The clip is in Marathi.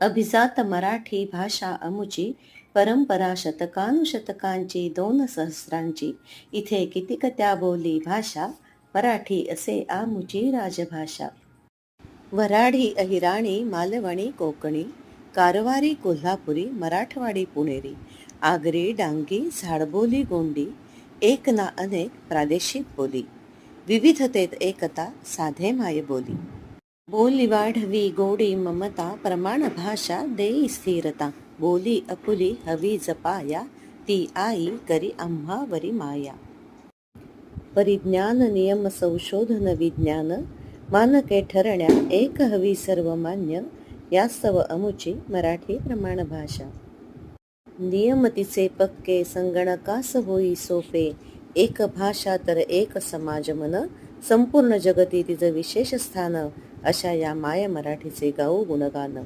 अभिजात मराठी भाषा अमुची परंपरा शतकानुशतकांची दोन सहस्रांची. इथे कितीक त्या बोली भाषा मराठी असे आमुची राजभाषा. वराडी अहिराणी मालवणी कोकणी कारवारी कोल्हापुरी मराठवाडी पुणेरी. आगरी डांगी झाडबोली गोंडी एक ना अनेक प्रादेशिक बोली. विविधतेत एकता साधे मायबोली. बोली वाढवी गोडी ममता प्रमाण भाषा देई स्थिरता. बोली अपुली हवी जपाया ती आई करी आम्हावरी माया. परिज्ञान नियम संशोधन विज्ञान मानके ठरण्या एक हवी सर्वमान्य यास्तव अमुची मराठी प्रमाण भाषा. नियमतीचे पक्के संगणकास होई सोपे एक भाषा तर एक समाज मन संपूर्ण जगती तिचं विशेष स्थान अशा या माय मराठीचे गाऊ गुणगान.